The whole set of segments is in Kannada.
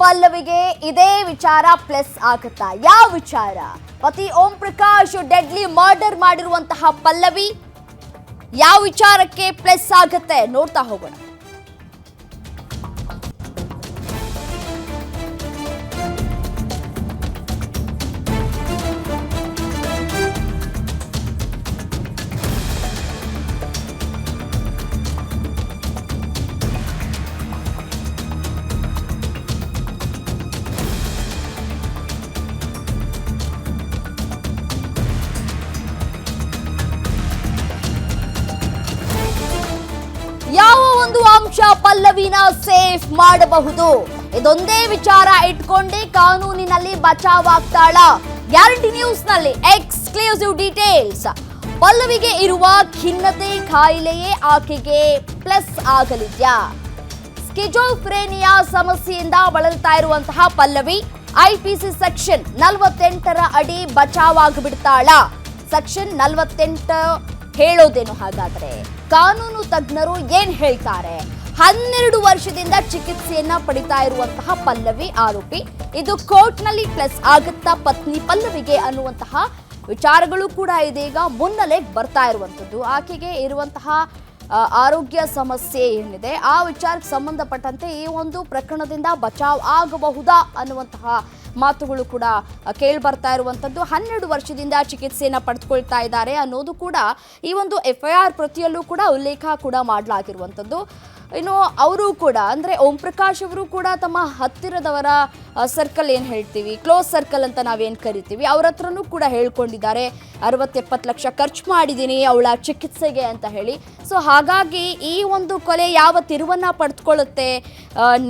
ಪಲ್ಲವಿಗೆ ಇದೇ ವಿಚಾರ ಪ್ಲಸ್ ಆಗುತ್ತಾ? ಯಾವ ವಿಚಾರ? ಪತಿ ಓಂ ಪ್ರಕಾಶ್ ಡೆಡ್ಲಿ ಮರ್ಡರ್ ಮಾಡಿರುವಂತಹ ಪಲ್ಲವಿ, ಯಾವ ವಿಚಾರಕ್ಕೆ ಪ್ಲಸ್ ಆಗುತ್ತೆ? ನೋಡ್ತಾ ಹೋಗೋಣ. ಪಲ್ಲವಿನ ಸೇಫ್ ಮಾಡಬಹುದು. ಇದೊಂದೇ ವಿಚಾರ ಇಟ್ಕೊಂಡೇ ಕಾನೂನಿನಲ್ಲಿ ಬಚಾವಾಗ್ತಾಳ. ಗ್ಯಾರಂಟಿ ನ್ಯೂಸ್ನಲ್ಲಿ ಎಕ್ಸ್ಕ್ಲೂಸಿವ್ ಡೀಟೇಲ್ಸ್. ಪಲ್ಲವಿಗೆ ಇರುವ ಖಿನ್ನತೆ ಕಾಯಿಲೆಯೇ ಆಕೆಗೆ ಪ್ಲಸ್ ಆಗಲಿದ್ಯಾ? ಸ್ಕಿಜೋಫ್ರೇನಿಯಾ ಸಮಸ್ಯೆಯಿಂದ ಬಳಲ್ತಾ ಇರುವಂತಹ ಪಲ್ಲವಿ ಐಪಿಸಿ ಸೆಕ್ಷನ್ ನಲವತ್ತೆಂಟರ ಅಡಿ ಬಚಾವಾಗ್ಬಿಡ್ತಾಳ. ಸೆಕ್ಷನ್ ನಲವತ್ತೆಂಟು ಹೇಳೋದೇನು ಹಾಗಾದ್ರೆ? ಕಾನೂನು ತಜ್ಞರು ಏನ್ ಹೇಳ್ತಾರೆ? ಹನ್ನೆರಡು ವರ್ಷದಿಂದ ಚಿಕಿತ್ಸೆಯನ್ನ ಪಡಿತಾ ಇರುವಂತಹ ಪಲ್ಲವಿ ಆರೋಪಿ. ಇದು ಕೋರ್ಟ್ನಲ್ಲಿ ಪ್ಲಸ್ ಆಗುತ್ತಾ ಪತ್ನಿ ಪಲ್ಲವಿಗೆ ಅನ್ನುವಂತಹ ವಿಚಾರಗಳು ಕೂಡ ಇದೀಗ ಮುನ್ನೆಲೆಗೆ ಬರ್ತಾ ಇರುವಂಥದ್ದು. ಆಕೆಗೆ ಇರುವಂತಹ ಆರೋಗ್ಯ ಸಮಸ್ಯೆ ಏನಿದೆ, ಆ ವಿಚಾರಕ್ಕೆ ಸಂಬಂಧಪಟ್ಟಂತೆ ಈ ಒಂದು ಪ್ರಕರಣದಿಂದ ಬಚಾವ್ ಆಗಬಹುದಾ ಅನ್ನುವಂತಹ ಮಾತುಗಳು ಕೂಡ ಕೇಳಿ ಬರ್ತಾ ಇರುವಂಥದ್ದು. ಹನ್ನೆರಡು ವರ್ಷದಿಂದ ಚಿಕಿತ್ಸೆಯನ್ನು ಪಡೆದುಕೊಳ್ತಾ ಇದ್ದಾರೆ ಅನ್ನೋದು ಕೂಡ ಈ ಒಂದು ಎಫ್ ಐ ಆರ್ ಪ್ರತಿಯಲ್ಲೂ ಕೂಡ ಉಲ್ಲೇಖ ಕೂಡ ಮಾಡಲಾಗಿರುವಂಥದ್ದು. ಇನ್ನು ಅವರು ಕೂಡ, ಅಂದರೆ ಓಂ ಪ್ರಕಾಶ್ ಅವರು ಕೂಡ ತಮ್ಮ ಹತ್ತಿರದವರ ಸರ್ಕಲ್ ಏನು ಹೇಳ್ತೀವಿ? ಕ್ಲೋಸ್ ಸರ್ಕಲ್ ಅಂತ ನಾವೇನು ಕರಿತೀವಿ? ಅವ್ರ ಹತ್ರನೂ ಕೂಡ ಹೇಳ್ಕೊಂಡಿದ್ದಾರೆ. ಅರವತ್ತೆಪ್ಪತ್ತು ಲಕ್ಷ ಖರ್ಚು ಮಾಡಿದ್ದೀನಿ ಅವಳ ಚಿಕಿತ್ಸೆಗೆ ಅಂತ ಹೇಳಿ. ಸೊ ಹಾಗಾಗಿ ಈ ಒಂದು ಕೊಲೆ ಯಾವ ತಿರುವನ್ನು ಪಡೆದುಕೊಳ್ಳುತ್ತೆ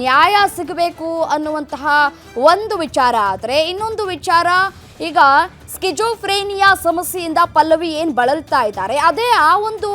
ನ್ಯಾಯ ಸಿಗಬೇಕು ಅನ್ನುವಂತಹ ಒಂದು ವಿಚಾರ ಆದರೆ, ಇನ್ನೊಂದು ವಿಚಾರ, ಈಗ ಸ್ಕಿಜೋಫ್ರೇನಿಯಾ ಸಮಸ್ಯೆಯಿಂದ ಪಲ್ಲವಿ ಏನು ಬಳಲ್ತಾ ಇದ್ದಾರೆ, ಅದೇ ಆ ಒಂದು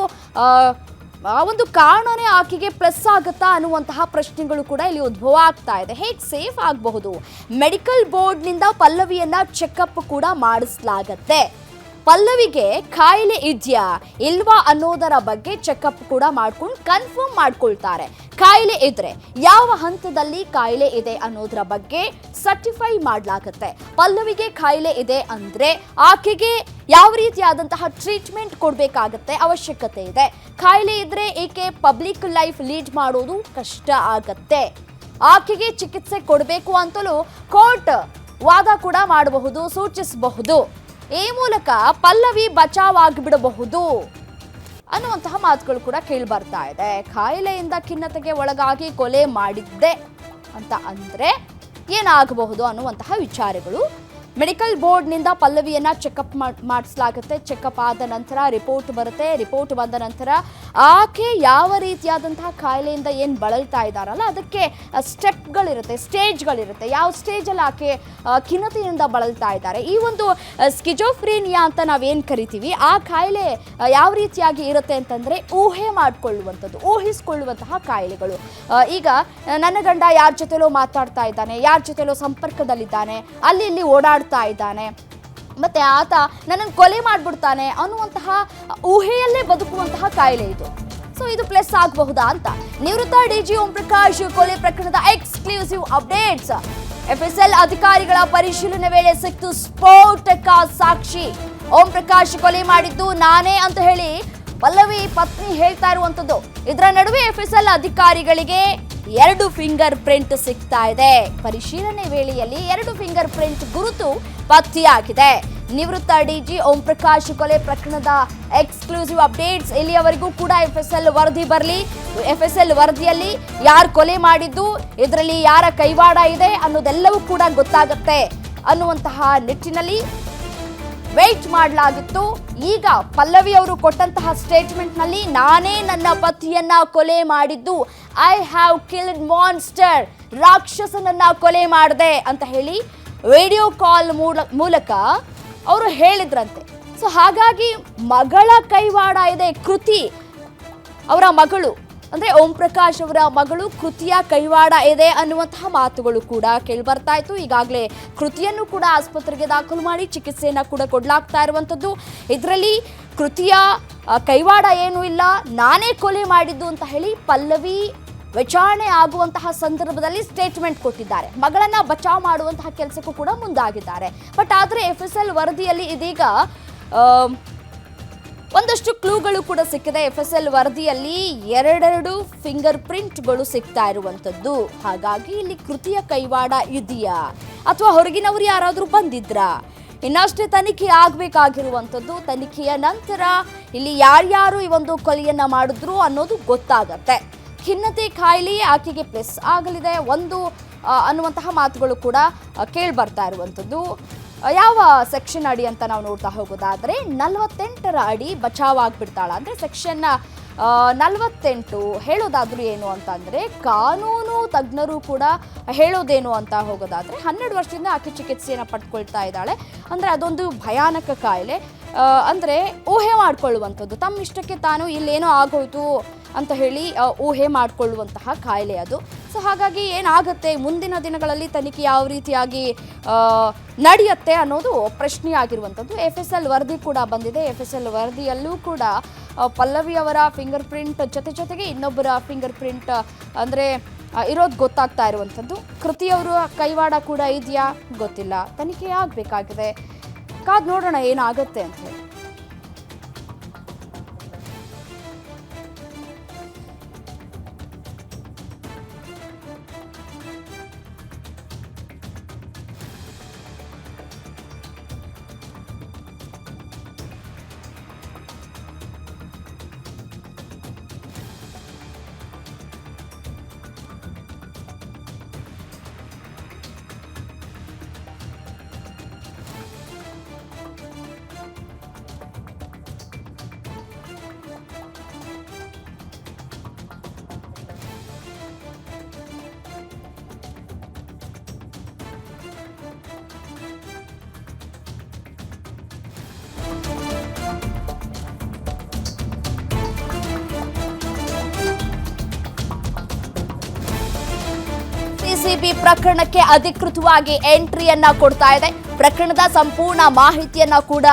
ಆ, ಒಂದು ಕಾರಣನೇ ಆಕೆಗೆ ಪ್ಲಸ್ ಆಗುತ್ತಾ ಅನ್ನುವಂತಹ ಪ್ರಶ್ನೆಗಳು ಕೂಡ ಇಲ್ಲಿ ಉದ್ಭವ ಆಗ್ತಾ ಇದೆ. ಹೇಗೆ ಸೇಫ್ ಆಗಬಹುದು? ಮೆಡಿಕಲ್ ಬೋರ್ಡ್ನಿಂದ ಪಲ್ಲವಿಯನ್ನ ಚೆಕಪ್ ಕೂಡ ಮಾಡಿಸಲಾಗತ್ತೆ. ಪಲ್ಲವಿಗೆ ಖಾಯಿಲೆ ಇದೆಯಾ ಇಲ್ವಾ ಅನ್ನೋದರ ಬಗ್ಗೆ ಚೆಕಪ್ ಕೂಡ ಮಾಡ್ಕೊಂಡು ಕನ್ಫರ್ಮ್ ಮಾಡ್ಕೊಳ್ತಾರೆ. ಕಾಯಿಲೆ ಇದ್ರೆ ಯಾವ ಹಂತದಲ್ಲಿ ಕಾಯಿಲೆ ಇದೆ ಅನ್ನೋದರ ಬಗ್ಗೆ ಸರ್ಟಿಫೈ ಮಾಡಲಾಗುತ್ತೆ. ಪಲ್ಲವಿಗೆ ಕಾಯಿಲೆ ಇದೆ ಅಂದ್ರೆ ಆಕೆಗೆ ಯಾವ ರೀತಿಯಾದಂತಹ ಟ್ರೀಟ್ಮೆಂಟ್ ಕೊಡಬೇಕಾಗತ್ತೆ ಅವಶ್ಯಕತೆ ಇದೆ. ಕಾಯಿಲೆ ಇದ್ರೆ ಈಕೆ ಪಬ್ಲಿಕ್ ಲೈಫ್ ಲೀಡ್ ಮಾಡೋದು ಕಷ್ಟ ಆಗತ್ತೆ. ಆಕೆಗೆ ಚಿಕಿತ್ಸೆ ಕೊಡಬೇಕು ಅಂತಲೂ ಕೋರ್ಟ್ ವಾದ ಕೂಡ ಮಾಡಬಹುದು, ಸೂಚಿಸಬಹುದು. ಈ ಮೂಲಕ ಪಲ್ಲವಿ ಬಚಾವ್ ಆಗಿಬಿಡಬಹುದು. ಅನ್ನುವಂತಹ ಮಾತುಗಳು ಕೂಡ ಕೇಳಿ ಬರ್ತಾ ಇದೆ. ಕಾಯಿಲೆಯಿಂದ ಖಿನ್ನತೆಗೆ ಒಳಗಾಗಿ ಕೊಲೆ ಮಾಡಿದ್ದೆ ಅಂತ ಅಂದ್ರೆ ಏನಾಗಬಹುದು ಅನ್ನುವಂತಹ ವಿಚಾರಗಳು ಮೆಡಿಕಲ್ ಬೋರ್ಡ್ನಿಂದ ಪಲ್ಲವಿಯನ್ನ ಚೆಕಪ್ ಮಾಡಿಸಲಾಗುತ್ತೆ. ಚೆಕಪ್ ಆದ ನಂತರ ರಿಪೋರ್ಟ್ ಬರುತ್ತೆ. ರಿಪೋರ್ಟ್ ಬಂದ ನಂತರ ಆಕೆ ಯಾವ ರೀತಿಯಾದಂತಹ ಕಾಯಿಲೆಯಿಂದ ಏನು ಬಳಲ್ತಾ ಇದ್ದಾರಲ್ಲ, ಅದಕ್ಕೆ ಸ್ಟೆಪ್ಗಳಿರುತ್ತೆ, ಸ್ಟೇಜ್ಗಳಿರುತ್ತೆ. ಯಾವ ಸ್ಟೇಜಲ್ಲಿ ಆಕೆ ಖಿನ್ನತೆಯಿಂದ ಬಳಲ್ತಾ ಇದ್ದಾರೆ. ಈ ಒಂದು ಸ್ಕಿಜೋಫ್ರೇನಿಯಾ ಅಂತ ನಾವೇನು ಕರಿತೀವಿ, ಆ ಕಾಯಿಲೆ ಯಾವ ರೀತಿಯಾಗಿ ಇರುತ್ತೆ ಅಂತಂದರೆ ಊಹೆ ಮಾಡಿಕೊಳ್ಳುವಂಥದ್ದು, ಊಹಿಸಿಕೊಳ್ಳುವಂತಹ ಕಾಯಿಲೆಗಳು. ಈಗ, ನನ್ನ ಗಂಡ ಯಾರ ಜೊತೆಲೋ ಮಾತಾಡ್ತಾ ಇದ್ದಾನೆ, ಯಾರ ಜೊತೆಲೋ ಸಂಪರ್ಕದಲ್ಲಿದ್ದಾನೆ, ಅಲ್ಲಿ ಇಲ್ಲಿ ಓಡಾಡ್ತಾ ಇದ್ದಾನೆ. ಮತ್ತೆ ಆತ ನನ್ನನ್ನು ಕೊಲೆ ಮಾಡಿಬಿಡ್ತಾನೆ ಅನ್ನುವಂತಹ ಊಹೆಯಲ್ಲೇ ಬದುಕುವಂತಹ ಕಾಯಿಲೆ ಇದು. ಸೊ ಇದು ಪ್ಲಸ್ ಆಗಬಹುದಾ ಅಂತ. ನಿವೃತ್ತ ಡಿ ಜಿ ಓಂ ಪ್ರಕಾಶ್ ಕೊಲೆ ಪ್ರಕರಣದ ಎಕ್ಸ್ಕ್ಲೂಸಿವ್ ಅಪ್ಡೇಟ್ಸ್ ಎಫ್ಎಸ್ಎಲ್ ಅಧಿಕಾರಿಗಳ ಪರಿಶೀಲನೆ ವೇಳೆ ಸಿಕ್ತು ಸ್ಫೋಟಕ ಸಾಕ್ಷಿ. ಓಂ ಪ್ರಕಾಶ್ ಕೊಲೆ ಮಾಡಿದ್ದು ನಾನೇ ಅಂತ ಹೇಳಿ ಪಲ್ಲವಿ ಪತ್ನಿ ಹೇಳ್ತಾ ಇರುವಂಥದ್ದು ಇದರ ನಡುವೆ ಎಫ್ಎಸ್ಎಲ್ ಅಧಿಕಾರಿಗಳಿಗೆ ಎರಡು ಫಿಂಗರ್ ಪ್ರಿಂಟ್ ಸಿಗ್ತಾ ಇದೆ. ಪರಿಶೀಲನೆ ವೇಳೆಯಲ್ಲಿ ಎರಡು ಫಿಂಗರ್ ಪ್ರಿಂಟ್ ಗುರುತು ಪತ್ತೆಯಾಗಿದೆ. ನಿವೃತ್ತ ಡಿಜಿ ಓಂ ಪ್ರಕಾಶ್ ಕೊಲೆ ಪ್ರಕರಣದ ಎಕ್ಸ್ಕ್ಲೂಸಿವ್ ಅಪ್ಡೇಟ್ಸ್ ಇಲ್ಲಿಯವರೆಗೂ ಕೂಡ ಎಫ್ ಎಸ್ ಎಲ್ ವರದಿ ಬರಲಿ ಎಫ್ ಎಸ್ ಎಲ್ ವರದಿಯಲ್ಲಿ ಯಾರು ಕೊಲೆ ಮಾಡಿದ್ದು ಇದರಲ್ಲಿ ಯಾರ ಕೈವಾಡ ಇದೆ ಅನ್ನೋದೆಲ್ಲವೂ ಕೂಡ ಗೊತ್ತಾಗುತ್ತೆ ಅನ್ನುವಂತಹ ನಿಟ್ಟಿನಲ್ಲಿ ವೇಟ್ ಮಾಡಲಾಗಿತ್ತು. ಈಗ ಪಲ್ಲವಿ ಅವರು ಕೊಟ್ಟಂತಹ ಸ್ಟೇಟ್ಮೆಂಟ್ನಲ್ಲಿ ನಾನೇ ನನ್ನ ಪತಿಯನ್ನ ಕೊಲೆ ಮಾಡಿದ್ದು ಐ ಹ್ಯಾವ್ ಕಿಲ್ಡ್ ಮಾನ್ಸ್ಟರ್ ರಾಕ್ಷಸನನ್ನ ಕೊಲೆ ಮಾಡಿದೆ ಅಂತ ಹೇಳಿ ವಿಡಿಯೋ ಕಾಲ್ ಮೂಲಕ ಅವರು ಹೇಳಿದ್ರಂತೆ. ಸೊ ಹಾಗಾಗಿ ಮಗಳ ಕೈವಾಡ ಇದೆ ಕೃತಿ ಅವರ ಮಗಳು. ಅಂದರೆ ಓಂ ಪ್ರಕಾಶ್ ಅವರ ಮಗಳು ಕೃತಿಯ ಕೈವಾಡ ಇದೆ ಅನ್ನುವಂತಹ ಮಾತುಗಳು ಕೂಡ ಕೇಳಿ ಬರ್ತಾ ಇತ್ತು. ಈಗಾಗಲೇ ಕೃತಿಯನ್ನು ಕೂಡ ಆಸ್ಪತ್ರೆಗೆ ದಾಖಲು ಮಾಡಿ ಚಿಕಿತ್ಸೆಯನ್ನು ಕೂಡ ಕೊಡಲಾಗ್ತಾ ಇರುವಂಥದ್ದು ಇದರಲ್ಲಿ ಕೃತಿಯ ಕೈವಾಡ ಏನೂ ಇಲ್ಲ. ನಾನೇ ಕೊಲೆ ಮಾಡಿದ್ದು ಅಂತ ಹೇಳಿ ಪಲ್ಲವಿ ವಿಚಾರಣೆ ಆಗುವಂತಹ ಸಂದರ್ಭದಲ್ಲಿ ಸ್ಟೇಟ್ಮೆಂಟ್ ಕೊಟ್ಟಿದ್ದಾರೆ. ಮಗಳನ್ನ ಬಚಾವ್ ಮಾಡುವಂತಹ ಕೆಲಸಕ್ಕೂ ಕೂಡ ಮುಂದಾಗಿದ್ದಾರೆ. ಬಟ್ ಆದರೆ ಎಫ್ ಎಸ್ ಎಲ್ ವರದಿಯಲ್ಲಿ ಇದೀಗ ಒಂದಷ್ಟು ಕ್ಲೂಗಳು ಕೂಡ ಸಿಕ್ಕಿದೆ. ಎಫ್ ಎಸ್ ಎಲ್ ವರದಿಯಲ್ಲಿ ಎರಡೆರಡು ಫಿಂಗರ್ ಪ್ರಿಂಟ್ಗಳು ಸಿಗ್ತಾ ಇರುವಂಥದ್ದು ಹಾಗಾಗಿ ಇಲ್ಲಿ ಕೃತಿಯ ಕೈವಾಡ ಇದೆಯಾ? ಅಥವಾ ಹೊರಗಿನವರು ಯಾರಾದರೂ ಬಂದಿದ್ರಾ? ಇನ್ನಷ್ಟೇ ತನಿಖೆ ಆಗಬೇಕಾಗಿರುವಂಥದ್ದು ತನಿಖೆಯ ನಂತರ ಇಲ್ಲಿ ಯಾರ್ಯಾರು ಈ ಒಂದು ಕೊಲೆಯನ್ನು ಮಾಡಿದ್ರು ಅನ್ನೋದು ಗೊತ್ತಾಗತ್ತೆ. ಖಿನ್ನತೆ ಕಾಯಿಲೆ ಆಕೆಗೆ ಪ್ಲಸ್ ಆಗಲಿದೆ ಒಂದು ಅನ್ನುವಂತಹ ಮಾತುಗಳು ಕೂಡ ಕೇಳಿ ಬರ್ತಾ ಇರುವಂಥದ್ದು. ಯಾವ ಸೆಕ್ಷನ್ ಅಡಿ ಅಂತ ನಾವು ನೋಡ್ತಾ ಹೋಗೋದಾದರೆ, ನಲವತ್ತೆಂಟರ ಅಡಿ ಬಚಾವ್ ಆಗಿಬಿಡ್ತಾಳ ಅಂದ್ರೆ ಸೆಕ್ಷನ್ ನಲವತ್ತೆಂಟು ಹೇಳೋದಾದರೂ ಏನು ಅಂತಂದ್ರೆ ಕಾನೂನು ತಜ್ಞರು ಕೂಡ ಹೇಳೋದೇನು ಅಂತ ಹೋಗೋದಾದರೆ, ಹನ್ನೆರಡು ವರ್ಷದಿಂದ ಆಕೆ ಚಿಕಿತ್ಸೆಯನ್ನು ಪಡ್ಕೊಳ್ತಾ ಇದ್ದಾಳೆ. ಅಂದರೆ ಅದೊಂದು ಭಯಾನಕ ಕಾಯಿಲೆ. ಅಂದ್ರೆ ಊಹೆ ಮಾಡಿಕೊಳ್ಳುವಂಥದ್ದು. ತಮ್ಮ ಇಷ್ಟಕ್ಕೆ ತಾನು ಇಲ್ಲೇನೋ ಆಗೋಯ್ತು ಅಂತ ಹೇಳಿ ಊಹೆ ಮಾಡಿಕೊಳ್ಳುವಂತಹ ಕಾಯಿಲೆ ಅದು. ಸೊ ಹಾಗಾಗಿ ಏನಾಗುತ್ತೆ? ಮುಂದಿನ ದಿನಗಳಲ್ಲಿ ತನಿಖೆ ಯಾವ ರೀತಿಯಾಗಿ ನಡೆಯುತ್ತೆ ಅನ್ನೋದು ಪ್ರಶ್ನೆ ಆಗಿರುವಂಥದ್ದು ಎಫ್ ಎಸ್ ಎಲ್ ವರದಿ ಕೂಡ ಬಂದಿದೆ. ಎಫ್ ಎಸ್ ಎಲ್ ವರದಿಯಲ್ಲೂ ಕೂಡ ಪಲ್ಲವಿ ಅವರ ಫಿಂಗರ್ ಪ್ರಿಂಟ್ ಜೊತೆ ಜೊತೆಗೆ ಇನ್ನೊಬ್ಬರ ಫಿಂಗರ್ ಪ್ರಿಂಟ್ ಅಂದರೆ ಇರೋದು ಗೊತ್ತಾಗ್ತಾ ಇರುವಂಥದ್ದು. ಕೃತಿಯವರ ಕೈವಾಡ ಕೂಡ ಇದೆಯಾ? ಗೊತ್ತಿಲ್ಲ. ತನಿಖೆ ಆಗಬೇಕಾಗಿದೆ. ಕಾದ್ ನೋಡೋಣ ಏನಾಗುತ್ತೆ ಅಂತ ಹೇಳಿ. ಸಿಸಿಬಿ ಪ್ರಕರಣಕ್ಕೆ ಅಧಿಕೃತವಾಗಿ ಎಂಟ್ರಿಯನ್ನ ಕೊಡ್ತಾ ಇದೆ. ಪ್ರಕರಣದ ಸಂಪೂರ್ಣ ಮಾಹಿತಿಯನ್ನ ಕೂಡ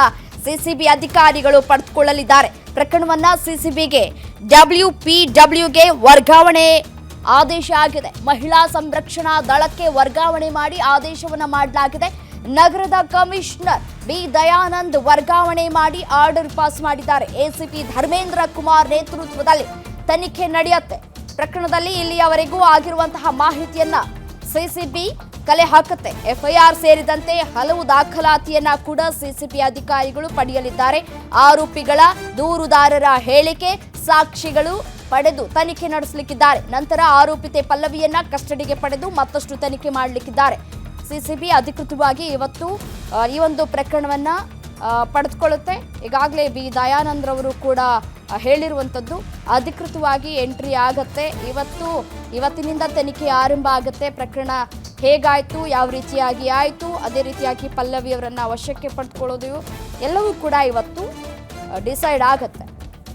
ಸಿಸಿಬಿ ಅಧಿಕಾರಿಗಳು ಪಡೆದುಕೊಳ್ಳಲಿದ್ದಾರೆ. ಪ್ರಕರಣವನ್ನ ಸಿಸಿಬಿಗೆ ಡಬ್ಲ್ಯೂ ಪಿ ಡಬ್ಲ್ಯೂಗೆ ವರ್ಗಾವಣೆ ಆದೇಶ ಆಗಿದೆ. ಮಹಿಳಾ ಸಂರಕ್ಷಣಾ ದಳಕ್ಕೆ ವರ್ಗಾವಣೆ ಮಾಡಿ ಆದೇಶವನ್ನ ಮಾಡಲಾಗಿದೆ. ನಗರದ ಕಮಿಷನರ್ ಬಿ ದಯಾನಂದ್ ವರ್ಗಾವಣೆ ಮಾಡಿ ಆರ್ಡರ್ ಪಾಸ್ ಮಾಡಿದ್ದಾರೆ. ಎಸಿಪಿ ಧರ್ಮೇಂದ್ರ ಕುಮಾರ್ ನೇತೃತ್ವದಲ್ಲಿ ತನಿಖೆ ನಡೆಯುತ್ತೆ. ಪ್ರಕರಣದಲ್ಲಿ ಇಲ್ಲಿಯವರೆಗೂ ಆಗಿರುವಂತಹ ಮಾಹಿತಿಯನ್ನ ಸಿಸಿಬಿ ಕಲೆ ಹಾಕುತ್ತೆ. ಎಫ್ಐಆರ್ ಸೇರಿದಂತೆ ಹಲವು ದಾಖಲಾತಿಯನ್ನ ಕೂಡ ಸಿಸಿಬಿ ಅಧಿಕಾರಿಗಳು ಪಡೆಯಲಿದ್ದಾರೆ. ಆರೋಪಿಗಳ ದೂರುದಾರರ ಹೇಳಿಕೆ, ಸಾಕ್ಷಿಗಳು ಪಡೆದು ತನಿಖೆ ನಡೆಸಲಿಕ್ಕಿದ್ದಾರೆ. ನಂತರ ಆರೋಪಿತೆ ಪಲ್ಲವಿಯನ್ನ ಕಸ್ಟಡಿಗೆ ಪಡೆದು ಮತ್ತಷ್ಟು ತನಿಖೆ ಮಾಡಲಿಕ್ಕಿದ್ದಾರೆ. ಸಿಸಿಬಿ ಅಧಿಕೃತವಾಗಿ ಇವತ್ತು ಈ ಒಂದು ಪ್ರಕರಣವನ್ನ ಪಡೆದುಕೊಳ್ಳುತ್ತೆ. ಈಗಾಗಲೇ ಬಿ. ದಯಾನಂದ್ರವರು ಕೂಡ ಹೇಳಿರುವಂಥದ್ದು. ಅಧಿಕೃತವಾಗಿ ಎಂಟ್ರಿ ಆಗತ್ತೆ. ಇವತ್ತು, ಇವತ್ತಿನಿಂದ ತನಿಖೆ ಆರಂಭ ಆಗುತ್ತೆ. ಪ್ರಕರಣ ಹೇಗಾಯಿತು, ಯಾವ ರೀತಿಯಾಗಿ ಆಯಿತು, ಅದೇ ರೀತಿಯಾಗಿ ಪಲ್ಲವಿಯವರನ್ನು ವಶಕ್ಕೆ ಪಡ್ಕೊಳ್ಳೋದು ಎಲ್ಲವೂ ಕೂಡ ಇವತ್ತು ಡಿಸೈಡ್ ಆಗತ್ತೆ.